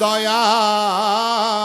দয়াল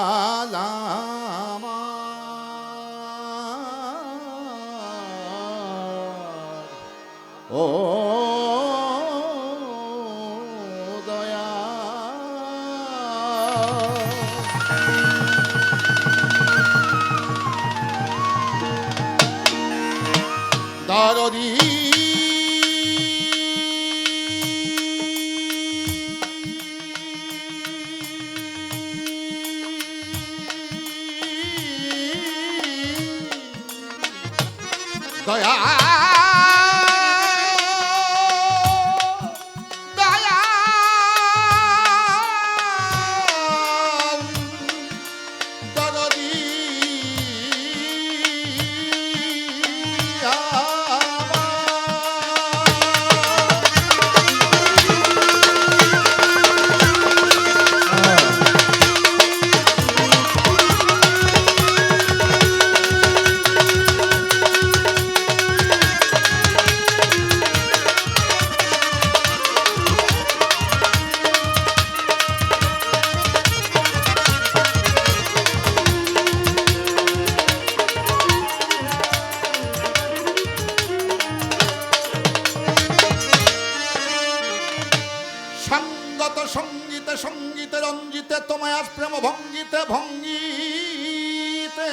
সঙ্গীতে সঙ্গীতে, রঞ্জিতে, তোমায় আজ প্রেম ভঙ্গিতে ভঙ্গিতে।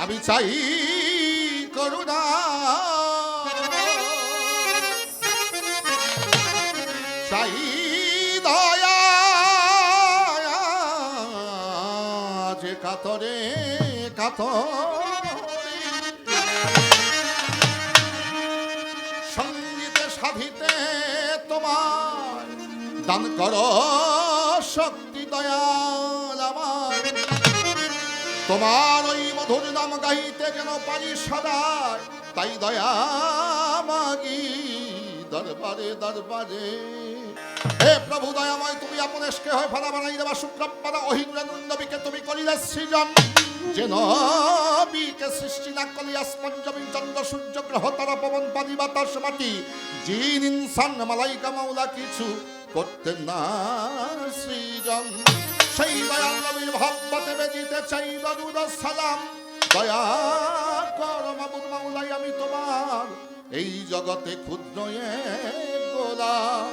আমি চাই করুণা। চাই দয়া যে কাতরে কাতরে। তোমার দান কর শক্তি, দয়াল আমার। তোমার ওই মধুর নাম গাইতে যেন পারি সদায় তাই দয়া মাগি দরবারে দরবারে। হে প্রভু, দয়াময়, তুমি আপন এসকে হয় ফালা বানাই দেবা শুক্রপাদা অহিনুরানন্দবীকে তুমি করিলে সৃজন। যে নবীকে সৃষ্টি না করি আসমান, জমিন, চন্দ্র, সূর্য, গ্রহ, তারা, পবন, পানি, বাতাস, মাটি, জিন, ইনসান, মালাইকা, মাওলা কিছু করতেন না সৃজন। সেই দয়াল নবীর ভাবতে বেজিতে চাই দরুদ সালাম। দয়া কর মাবুদ মাওলাই, আমি তোমার এই জগতে ক্ষুদ্র গোলাম।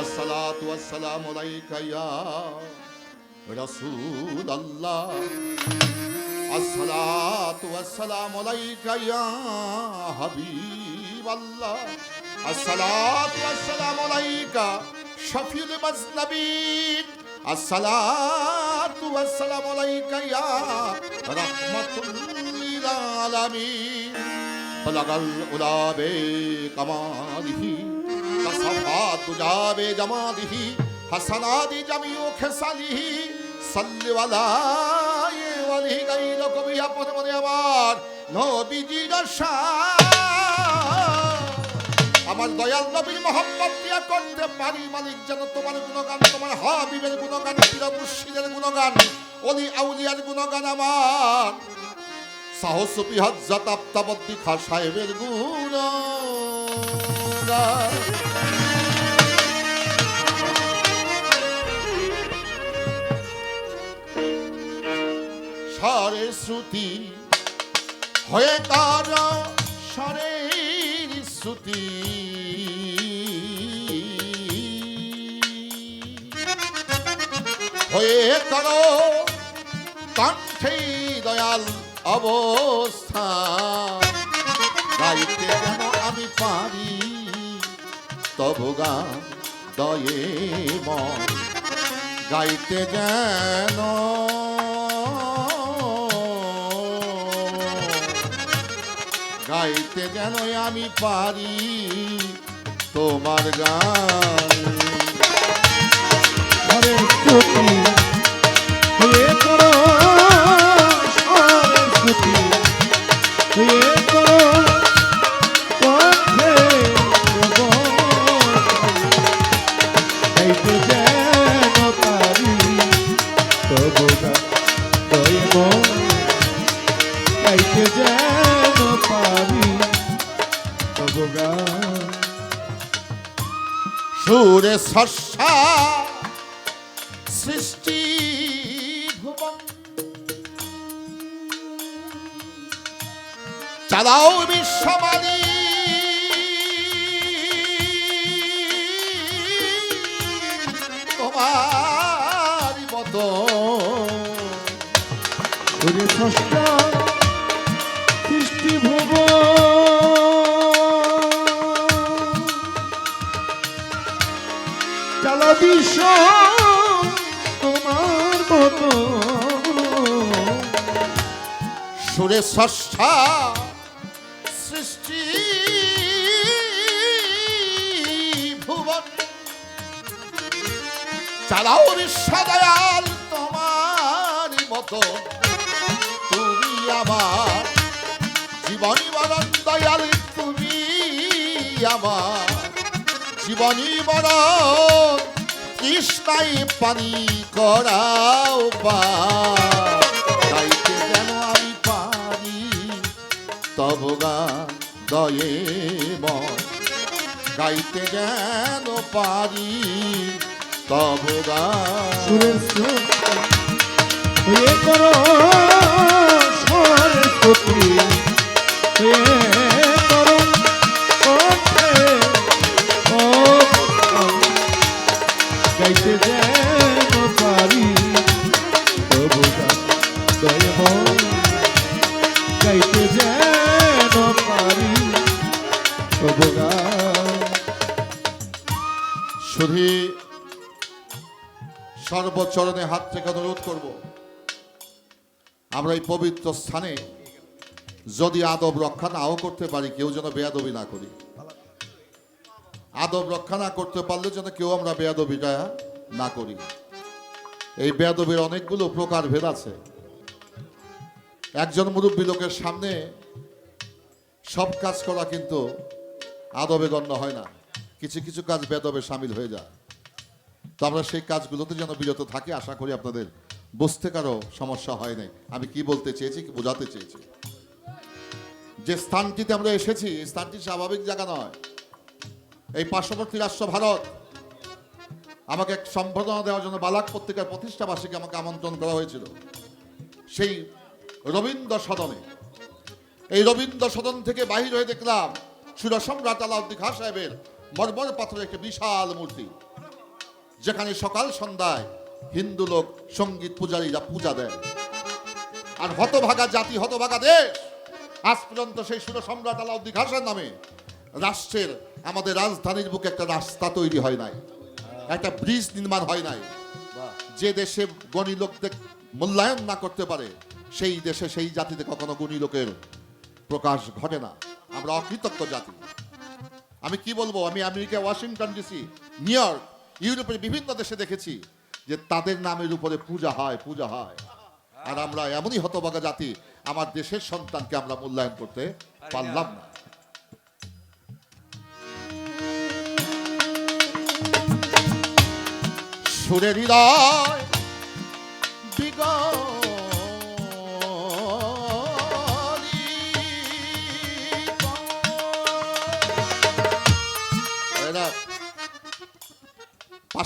আসসালাতু আসসালামু আলাইকা ইয়া রাসূলুল্লাহ। আসসালাতু আসসালামু আলাইকা ইয়া হাবিবাল্লাহ। আসসালাতু আসসালামু আলাইকা শফিউল মাজনবিন। আসসালাতু আসসালামু আলাইকা ইয়া রাহমাতুল আলামিন। বলাগাল উলাবে কামালিহি কসফাত জাবে জামালিহি, হাসানাদি জামিউ খেসালিহি, সাল্লি ওয়ালা ওয়ালি গাইল কবি আমার নবীজির দয়াল নবীর মোহাম্মদ দিয়া করতে পারি মালিক, যেন তোমার গুণগান, তোমার হাবিবের গুণগান পীর মুর্শিদের গুণগান, অলি আউলিয়ার গুণগান আমার। সাহস বিহজ্জাত আফতাবদ্দি খা সাহেবের গুণ স্বরের শ্রুতি, হয়ে তার স্বরের শ্রুতি। হয়ে তার কণ্ঠে দয়াল অবস্থা যেন আমি পারি, তব গান দয়ে মন। গাইতে যেন যেন আমি পারি তোমার গান। করো। সর্ষা সৃষ্টি ভুবন। চালাও বিশ্বদয়াল তোমার মতো। তুমি আমার জীবনী বরণ দয়াল, তুমি আমার জীবনী বরণ। কৃষ্ণাই পানি করাও পা গান দয়ে গাইতে যেন পারি তব সরস্বতী হাত থেকে অনুরোধ করব। আমরা এই পবিত্র স্থানে যদি আদব রক্ষা নাও করতে পারি, কেউ যেন বেয়াদবি না করি। আদব রক্ষা না করতে পারলে যেন কেউ আমরা বেয়াদবিটা না করি। এই বেয়াদবির অনেকগুলো প্রকার ভেদ আছে। একজন মুরব্বী লোকের সামনে সব কাজ করা কিন্তু আদবে গণ্য হয় না। কিছু কিছু কাজ বেদবে সামিল হয়ে যায়। তো আমরা সেই কাজগুলোতে যেন বিরত থাকি, আশা করি আপনাদের বুঝতে কারও সমস্যা হয় নাই। আমি কি বলতে চেয়েছি, কি বোঝাতে চেয়েছি? যে স্থানটিতে আমরা এসেছি স্থানটি স্বাভাবিক জায়গা নয়। এই পার্শ্ববর্তী রাষ্ট্র ভারত, আমাকে এক সম্বর্ধনা দেওয়ার জন্য বালাক পত্রিকার প্রতিষ্ঠাবার্ষিকী আমাকে আমন্ত্রণ করা হয়েছিল। সেই রবীন্দ্র সদনে। এই রবীন্দ্র সদন থেকে বাহির হয়ে দেখলাম সুরসম্রাট আলাউদ্দিন খাঁ সাহেবের মর্মর পাথরের একটি বিশাল মূর্তি। যেখানে সকাল সন্ধ্যায় হিন্দু লোক সংগীত পূজারীরা পূজা দেয়। আর হতভাগা জাতি, হতভাগা দেশ, আজ পর্যন্ত সেই সুরসম্রাট আলাউদ্দিন খাসের নামে রাষ্ট্রের আমাদের রাজধানীর বুকে একটা রাস্তা তৈরি হয় নাই। একটা ব্রিজ নির্মাণ হয় নাই। যে দেশে গণী লোকদের মূল্যায়ন না করতে পারে, সেই দেশে সেই জাতিতে কখনো গুণী লোকের প্রকাশ ঘটে না। আমরা অকৃতজ্ঞ জাতি। আমি কি বলব? আমি America, Washington DC, New York ইউরোপের বিভিন্ন দেশে দেখেছি যে তাদের নামের উপরে পূজা হয় পূজা হয় আর আমরা এমনই হতবাগা জাতি, আমার দেশের সন্তানকে আমরা মূল্যায়ন করতে পারলাম না সুরের হৃদয় বিগলিত।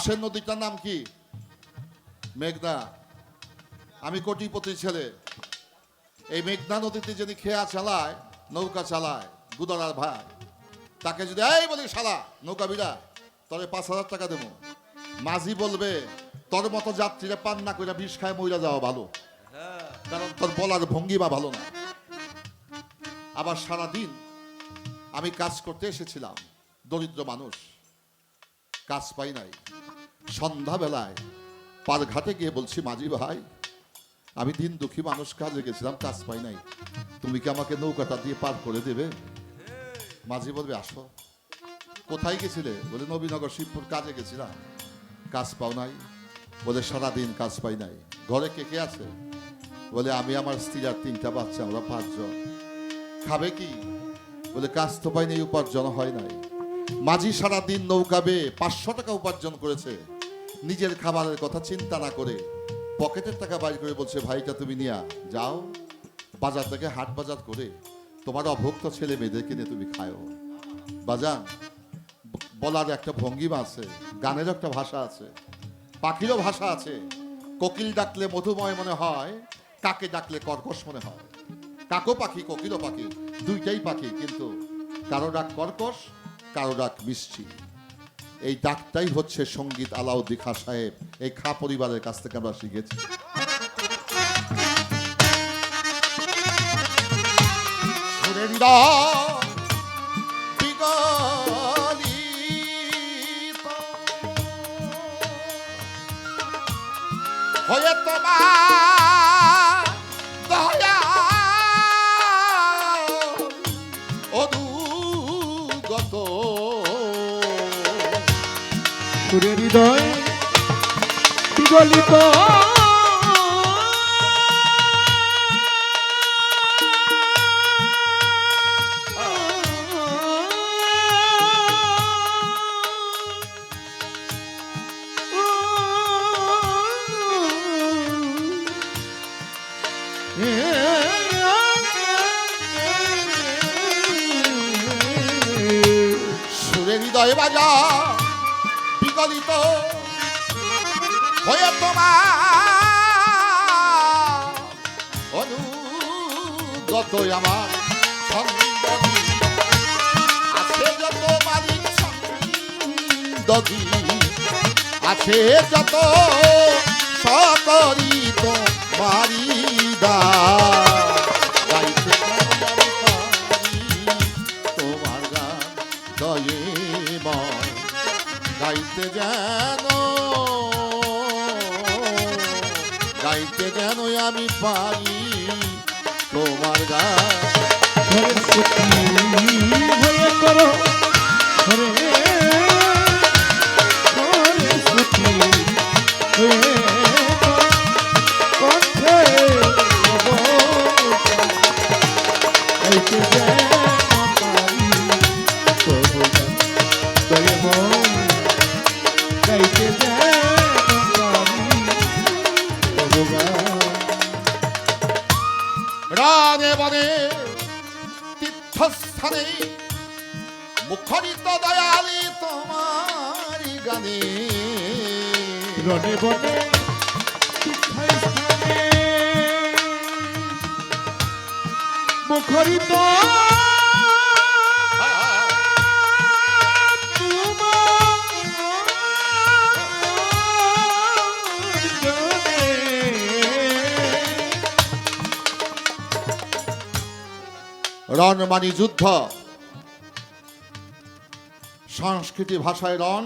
পাশের নদীটার নাম কি? মেঘনা। আমি কোটিপতি ছেলে। এই মেঘনা নদীতে যদি খেয়া চালায়, নৌকা চালায়, গুদরার ভাই, তাকে যদি এই বলি, শালা, নৌকা বিড়া তবে পাঁচ হাজার টাকা দেবো। মাঝি বলবে, তোর মতো যাত্রীরা পান না করে বিষ খায় মইরা যাওয়া ভালো। কারণ তোর বলার ভঙ্গিমা ভালো না। আবার সারা দিন আমি কাজ করতে এসেছিলাম, দরিদ্র মানুষ। কাজ পাই নাই। সন্ধ্যাবেলায় পার ঘাটে গিয়ে বলছি, মাঝি ভাই, আমি দিন দুঃখী মানুষ, কাজে গেছিলাম কাজ পাই নাই। তুমি কি আমাকে নৌকাটা দিয়ে পার করে দেবে? মাঝি বলবে, আসো। কোথায় গেছিলে? বলে, নবীনগর, শিবপুর, কাজে গেছিলাম। কাজ পাও নাই। বলে, সারাদিন কাজ পাই নাই। ঘরে কে কে আছে? বলে, আমি আমার স্ত্রী আর তিনটা বাচ্চা, আমরা পাঁচজন। খাবে কি? বলে, কাজ তো পাই নাই, উপার্জন হয় নাই। মাঝি সারাদিন নৌকাবে পাঁচশো টাকা উপার্জন করেছে। নিজের খাবারের কথা চিন্তা না করে পকেটের টাকা বাইর করে বলছে, ভাইটা তুমি নিয়া যাও, বাজার থেকে হাট বাজার করে তোমার অভুক্ত ছেলে মেয়েদের কিনে তুমি খাও বাজান, বলার একটা ভঙ্গিমা আছে গানের একটা ভাষা আছে, পাখিরও ভাষা আছে। কোকিল ডাকলে মধুময় মনে হয়, কাকে ডাকলে কর্কশ মনে হয়। কাকো পাখি, কোকিলও পাখি, দুইটাই পাখি, কিন্তু কারও ডাক কর্কশ, কারও ডাক মিষ্টি। এই ডাকটাই হচ্ছে সংগীত আলাউদ্দি খা সাহেব। এই খা পরিবারের কাছ থেকে আমরা শিখেছি। সুরের বিগলিত অনুগত আমার ছন্দী আছে যত মালিক ছন্দী আছে যত সকরি তো মারিদা তোমার গান দয়ে গাইতে যেন গাইতে যেন আমি পারি। তোমার গা। হরে করো। ঘরে তীর্থস্থানে মুখরিত দয়ালি তোমার গানে। রনে বনে মুখরিত রণ মানি যুদ্ধ। সংস্কৃতি ভাষায় রণ,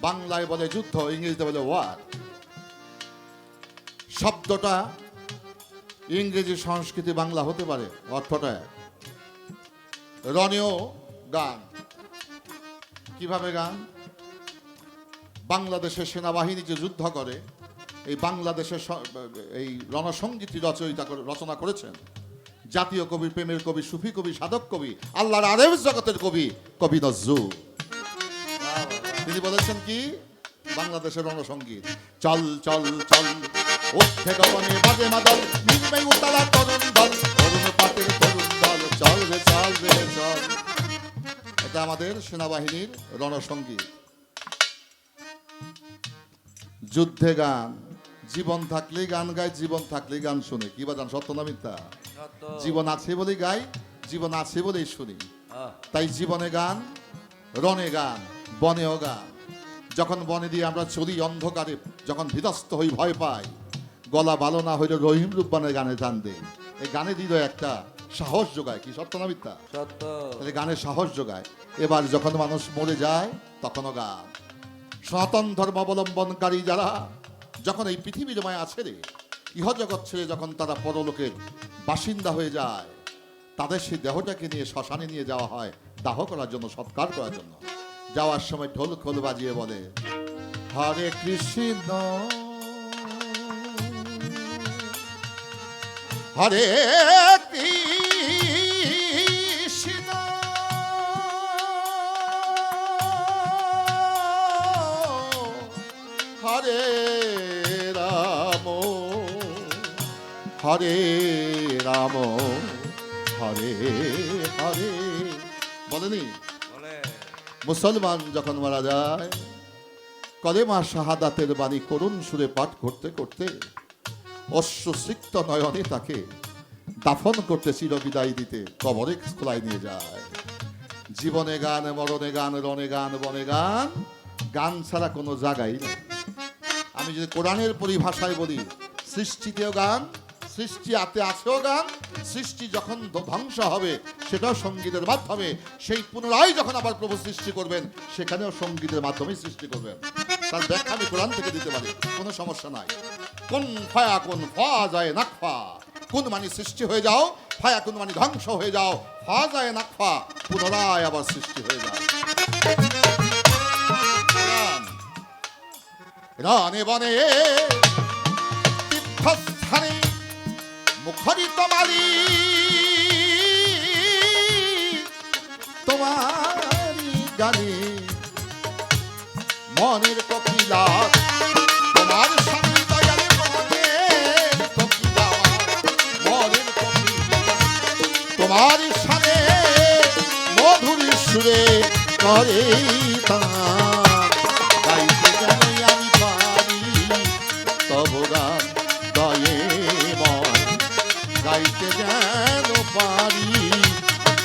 বাংলায় বলে যুদ্ধ, ইংরেজিতে বলে ওয়ার। শব্দটা ইংরেজি সংস্কৃতি বাংলা হতে পারে, অর্থটা। রণেও গান। কীভাবে গান? বাংলাদেশের সেনাবাহিনী যে যুদ্ধ করে, এই বাংলাদেশের এই রণসঙ্গীতটি রচয়িতা রচনা করেছেন। জাতীয় কবি, প্রেমের কবি, সুফি কবি, সাধক কবি, আল্লাহর আরেফ জগতের কবি কবি নজরুল। তিনি বলেছেন কি? বাংলাদেশের রণসঙ্গীত। চল চল চল, উঠে গগনে বাজে মাদল নিম্নে উতলা তরুণ দল, তরুণ পাটের তরুণ দল, চল রে চল রে, চল। এটা আমাদের সেনাবাহিনীর রণসঙ্গীত। যুদ্ধে গান, জীবন থাকলেই গান গায়, জীবন থাকলেই গান শুনে। কি বাজান সত্য না মিথ্যা? জীবন আছে বলেই গাই জীবন আছে বলেই শুনি। তাই জীবনে গান রণে গান বনেও গান। যখন বনে দিয়ে আমরা চলি অন্ধকারে যখন বিধ্বস্ত হই ভয় পাই গলা ভালো না হইলে রহিম রূপবানের গানে টান দেই। এই গানে দিল একটা সাহস যোগায় কি সত্য না মিথ্যা? তাহলে গানে সাহস যোগায়। এবার যখন মানুষ মরে যায় তখনও গান। সনাতন ধর্মাবলম্বনকারী যারা যখন এই পৃথিবীর মায় আছে রে ইহজগৎ ছেড়ে যখন তারা পরলোকের বাসিন্দা হয়ে যায়, তাদের সেই দেহটাকে নিয়ে শ্মশানে নিয়ে যাওয়া হয়, দাহ করার জন্য, সৎকার করার জন্য। যাওয়ার সময় ঢোল খোল বাজিয়ে বলে, হরে কৃষ্ণ। হরে কৃষ্ণ। হরে হরে রাম হরে হরে। বলেনি? মুসলমান যখন মারা যায় কলেমা শাহাদাতের বাণী করুণ সুরে পাঠ করতে করতে অশ্বসিক্ত নয়নে তাকে দাফন করতে চিরবিদায় দিতে কবরে খোলায় নিয়ে যায়। জীবনে গান মরণে গান রণে গান বনে গান গান ছাড়া কোনো জায়গাই নেই। আমি যদি কোরআনের পরিভাষায় বলি সৃষ্টিতেও গান সৃষ্টি আতে আছেও গান। সৃষ্টি যখন ধ্বংস হবে, সেটাও সঙ্গীতের মাধ্যমে। সেই পুনরায় যখন আবার প্রভু সৃষ্টি করবেন, সেখানেও সঙ্গীতের মাধ্যমেই সৃষ্টি করবেন। তার ব্যাখ্যা আমি কোরআন থেকে দিতে পারি, কোনো সমস্যা নাই। কোন ফায়া, কোন ফা যায় নাকফা কোন মানে সৃষ্টি হয়ে যাও, ফায়া কোন মানে ধ্বংস হয়ে যাও, ফা যায় নাকফা পুনরায় আবার সৃষ্টি হয়ে যাও। রানে বনে তীর্থস্থানে মুখরিত মালি। তোমারি গানে মনের কপিলা, তোমার তোমার সামনে মধুর সুরে করে গাইতে আমি পারি, তব দয়ে গাইতে যেন পারি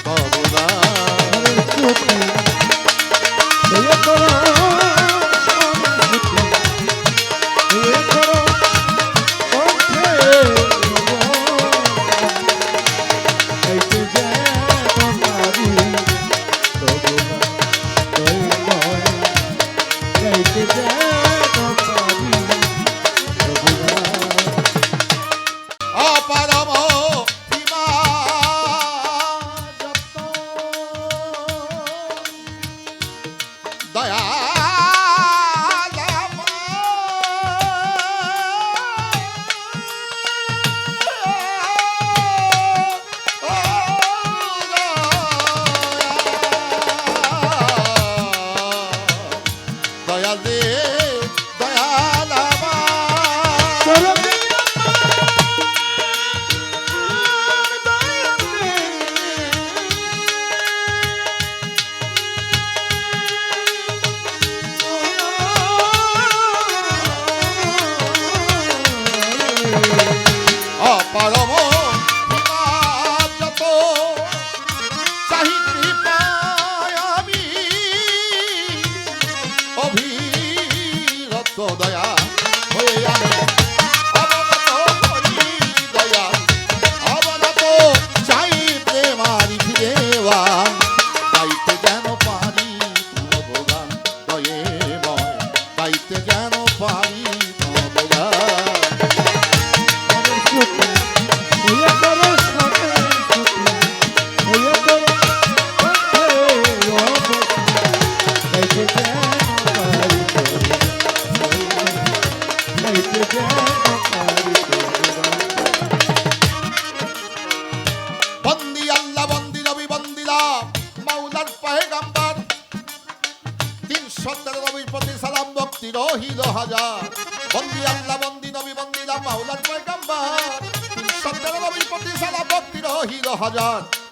তব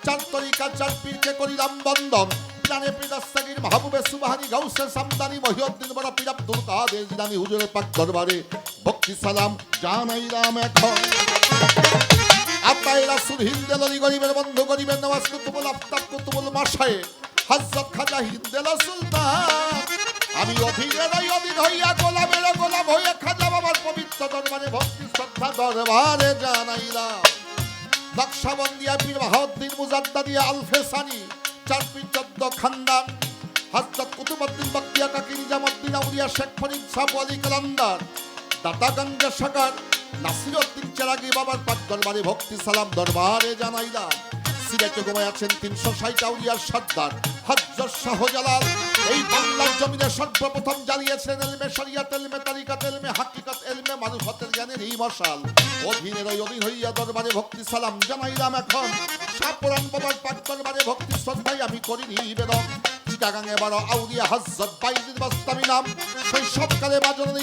চার তরিকা চার পীরকে করিলাম বন্দন। জানে পিদাস্তাগির মাহবুবে সুবাহানি গাউসে সামদানি মহিউদ্দিন বড় পীর আব্দুল কাদের জিলানি হুজুরের পাক দরবারে ভক্তি সালাম জানাইলাম এখন। আত্মাই রাসুল হিন্দেলি গরিবের বন্ধু গরিবের নওয়াজ কুতুবুল আফতাব কুতুবুল মাসায়ে হযরত খাজা হিন্দেলা সুলতান। আমি অধীনের ওই অধীন হইয়া গোলামের গোলাম হইয়া খাজা বাবার পবিত্র দরবারে ভক্তি শ্রদ্ধা দরবারে জানাইলাম। নকশাবন্দিয়া পীর বাহাউদ্দিন মুজাদ্দাদিয়া আলফেসানি চার পীর চোদ্দ খানদান হাজরত কুতুবুদ্দিন বক্তিয়া কাকি নিজামুদ্দিন আউলিয়া শেখ ফরিদ সাহ আলী কালান্দার দাতাগঞ্জের শাখার নাসিরউদ্দিন চেরাগি বাবার পাক দরবারে ভক্তি সালাম দরবারে জানাইলাম। সিলেটে ঘুমায় আছেন তিনশো সর্দার শাহজালাল। এই বাংলার জমিনে সর্বপ্রথম এলমে হাকিকত, এলমে জ্ঞানের এই মশাল। অধীনের ওই অধীন হইয়া দরবারে ভক্তি সালাম জানাইলাম এখন। বাবার দরবারে ভক্তি শ্রদ্ধাই আমি করি নিবেদন। চিটাগাঙে বড় আউলিয়া হজরত বাইজিদ বাস্তামি নাম।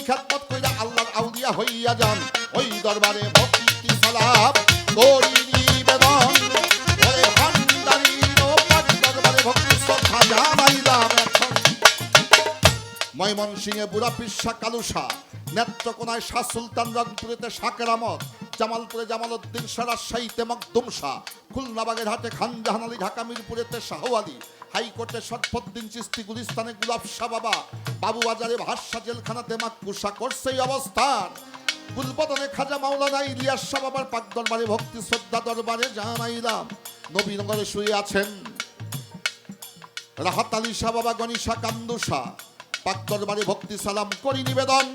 খ্যাতমত কইরা আল্লাহর হইয়া যান। ওই দরবারে ভক্তি সালাম করি নিবেদন। ময়মনসিংহে বুড়া পিসা কালুসা নেত্রকোনায় শাহ সুলতান রংপুরেতে শাকের আহমদ জামালপুরে জামাল উদ্দিন শাহ, রাজশাহীতে মকদুম শাহ খুলনা বাগেরহাটে খান জাহান আলী ঢাকা মিরপুরেতে শাহ আলী হাইকোর্টে শরফুদ্দিন চিস্তি গুলিস্তানে গুলাব শাহ বাবা, বাবুবাজারে ভাষা জেলখানাতে মাকুসা করছে এই অবস্থান। গুলবদনে খাজা মাওলানা ইলিয়াস শাহ বাবার পাক দরবারে ভক্তি শ্রদ্ধা দরবারে জানাইলাম। নবীনগরে শুয়ে আছেন রাহাত আলী শাহ বাবা গণিশা কান্দুসা পাক ভক্তি সালাম করি নিবেদন।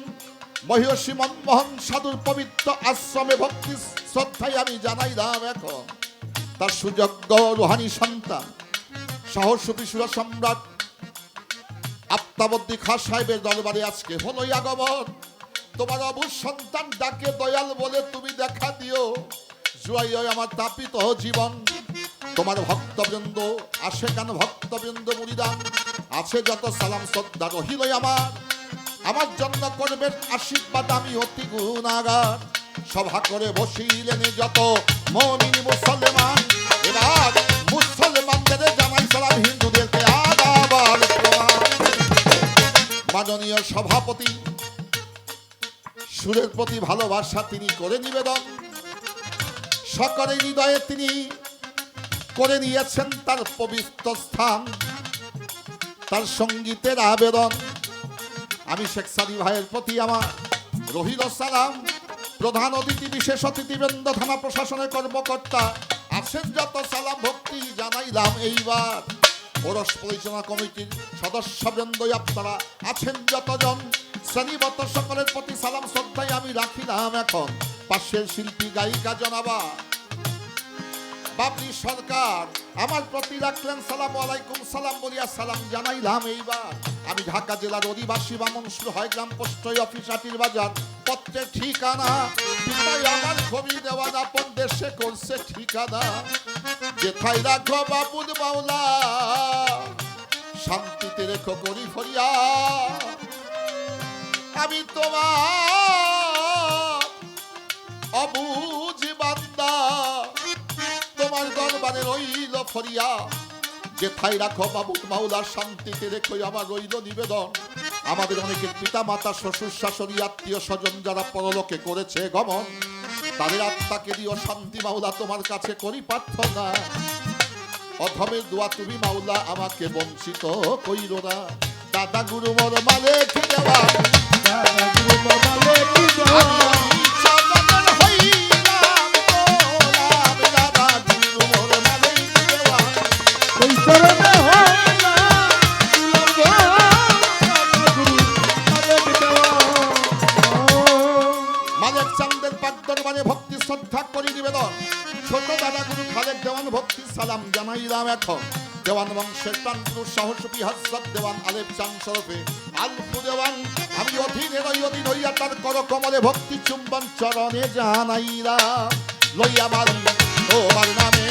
মহিষী মনমোহন সাধুর পবিত্র আশ্রমে ভক্তি শ্রদ্ধায় আমি জানাইলাম এখন। তার সুযোগ্য রুহানি সন্তান, সাহসী সম্রাট আত্মাবদ্দী খা সাহেবের দরবারে আজকে হলোই আগমন। তোমার অবু সন্তান ডাকে দয়াল বলে তুমি দেখা দিও জুয়াই আমার তাপিত জীবন। তোমার ভক্তবৃন্দ, আসে কেন ভক্তবৃন্দ মুরিদান? আছে যত সালাম শ্রদ্ধা রহিল আমার। আমার জন্য করবেন আশীর্বাদ, আমি অতি গুণাগার। সভা করে বসিলেন যত মমিন মুসলমান। এবার মুসলমানদের জামাই সালাম হিন্দুদেরকে আদাবার মাননীয় সভাপতি, সুরের প্রতি ভালোবাসা তিনি করে নিবেদন। সকলের হৃদয়ে তিনি করে নিয়েছেন তার পবিত্র স্থান, তার সঙ্গীতের আবেদন। আমি শেখ সাদি ভাইয়ের প্রতি আমার রহিল সালাম। প্রধান অতিথি, বিশেষ অতিথিবৃন্দ, থানা প্রশাসনের কর্মকর্তা, আছেন যত সালাম ভক্তি জানাইলাম এইবার। ওরস পরিচালনা কমিটির সদস্যবৃন্দ আপনারা আছেন যতজন। শ্রেণীবদ্ধ সকলের প্রতি সালাম শ্রদ্ধায় আমি রাখিলাম এখন। পাশের শিল্পী, গায়িকা, জনাবা বাবলি সরকার, আমার প্রতি রাখলেন সালাম আলাইকুম, সালাম বলিয়া সালাম জানাইলাম এইবার। আমি ঢাকা জেলার অধিবাসী বামন হয় গ্রাম পোস্ট অফিস আটির বাজার। পত্রের ঠিকানা পিতাই আমার ছবি দেওয়ান আপন দেশে করছে ঠিকানা। যেথায় রাখো বাবুল মাওলা, শান্তিতে রেখো করি ফরিয়া। আমি তোমার বান্দা তোমার দরবারে রইল ফরিয়া। যেথায় রাখো বাবু মাওলা শান্তিতে রেখো আমার রইল নিবেদন। আমাদের অনেকের পিতা মাতা শ্বশুর শাশুড়ি, আত্মীয় স্বজন যারা পরলোকে করেছে গমন, তাদের আত্মাকে দিও শান্তি মাওলা, তোমার কাছে করি প্রার্থনা। অধমের দোয়া তুমি মাওলা, আমাকে বঞ্চিত কইর না। দাদা গুরু মর মালে কি দাদা গুরু লেখি দাও আমি জানাইলাম এখন দেওয়ান বংশের প্রাণপুরুষ সাহসী বিহাস দেওয়ান আলেপ চান স্বরূপে আলপু দেওয়ান, আমি অধীনে রই অধীন হইয়া তার কর কমলে ভক্তি চুম্বন চরণে জানাইরা লইয়া মারি তোমার নামে।